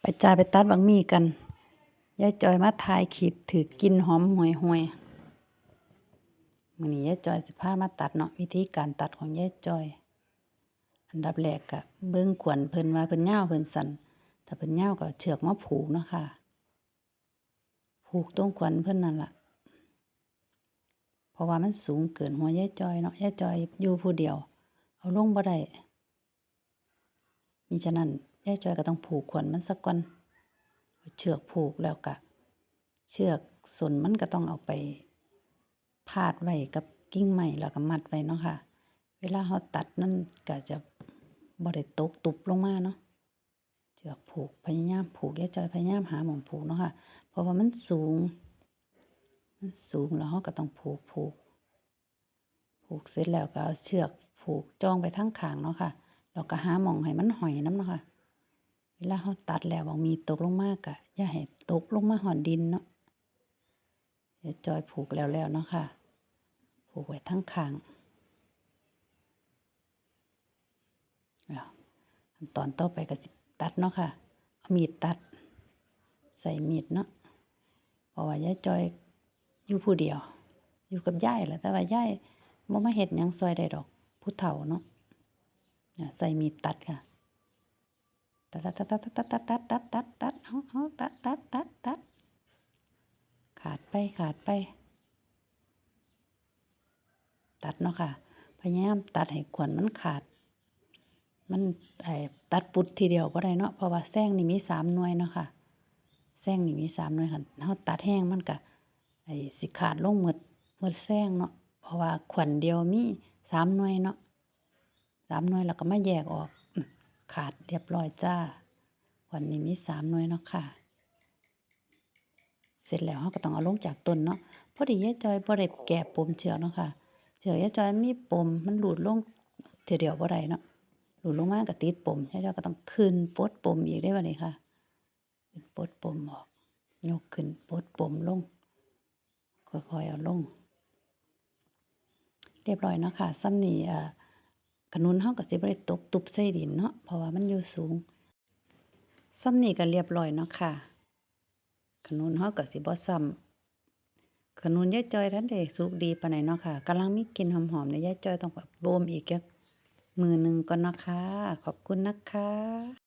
ไปจ้าไปตัดบักหมี่กันยายจอยมาถ่ายคลิปถือกินหอมห่วยห่วยมือนี้ยายจอยสิพามาตัดเนาะวิธีการตัดของยายจอย อันดับแรกก็เบิ่งขวนเพิ่นว่าเพิ่นยาเพิ่นสันถ้าเพิ่นยาก็เอาเชือกมาผูกเนาะค่ะ ผูกตรงขวนเพิ่นนั่นล่ะเพราะว่ามันสูงเกินหัวยายจอยเนาะยายจอยอยู่ผู้เดียว เอาลงบ่ได้มิฉะนั้น ยายจอยก็ต้องผูกขวนมันซะก่อนเชือกผูกแล้วก็เชือกส่วนมันก็ต้องเอาไปพาดไว้กับกิ่งไม้แล้วก็มัดไว้เนาะค่ะ เวลาเราตัดนั่นก็จะบ่ได้ตกตุบลงมาเนาะเชือกผูกพยายามผูกยายจอยพยายามหาหม่องผูกเนาะค่ะ เพราะว่ามันสูง มันสูงแล้วเราก็ต้องผูกผูก ผูกเสร็จแล้วก็เอาเชือกผูกจ้องไปทั้งขางเนาะค่ะแล้วก็หาหม่องให้มันห้อยน้ำเนาะค่ะ เวลาเราตัดแล้วบ่มีตกลงมาก็อย่าให้ตกลงมาฮอดดินเนาะยายจอยผูกแล้วแล้วเนาะค่ะ ผูกไว้ทั้งข้างแล้วขั้นตอนต่อไปก็สิตัดเนาะค่ะ เอามีดตัด ใส่มีดเนาะเพราะว่ายายจอยอยู่ผู้เดียว อยู่กับยายแหละแต่ว่ายายบ่มาเฮ็ดยังซอยได้ดอก ผู้เฒ่าเนาะใส่มีดตัดค่ะ ตัดตัดตัดตัดตัดตัดตัดตัดตัดเอาเอาตัดตัดตัดตัดขาดไปขาดไป ตัดเนาะค่ะ พยายามตัดให้ขวนมันขาด มันไอ้ตัดปุดทีเดียวบ่ได้เนาะเพราะว่าแซงนี่มีสามหน่วยเนาะค่ะแซงนี่มีสามหน่วยค่ะเฮาตัดแห้งมันก็ไอ้สิขาดลงหมดหมดแซงเนาะเพราะว่าขวัญเดียวมีสามหน่วยเนาะสามหน่วยแล้วก็มาแยกออก ขาดเรียบร้อยจ้า วัญนี่มีสามหน่วยเนาะค่ะ เสร็จแล้วเราก็ต้องเอาลงจากต้นเนาะ พอดียายจอยบ่ได้แกะปมเชือกเนาะค่ะ เชือกยายจอยมีปมมันหลุดลงเทีเดียวบ่ได้เนาะ หลุดลงมากก็ติดปมยายจอยก็ต้องขึ้นปดปมอีกได้บัดนี้ค่ะขึ้นปดปมออก ยกขึ้นปดปมลง ค่อยๆเอาลง เรียบร้อยเนาะค่ะซ้ำนี้อ่า ขนุนเฮาก็สิบ่ได้ตกตุบใส่ดินเนาะเพราะว่ามันอยู่สูงซ้ำนี่ก็เรียบร้อยเนาะค่ะ ขนุนเฮาก็สิบ่ซ้ำขนุนยายจอยท่านเด็กสุกดีปานใดเนาะค่ะกำลังมีกลิ่นหอมๆในี่ยายจอยต้องแบบโบมอีกแค่มือหนึ่งก่อนเนาะค่ะขอบคุณนะคะ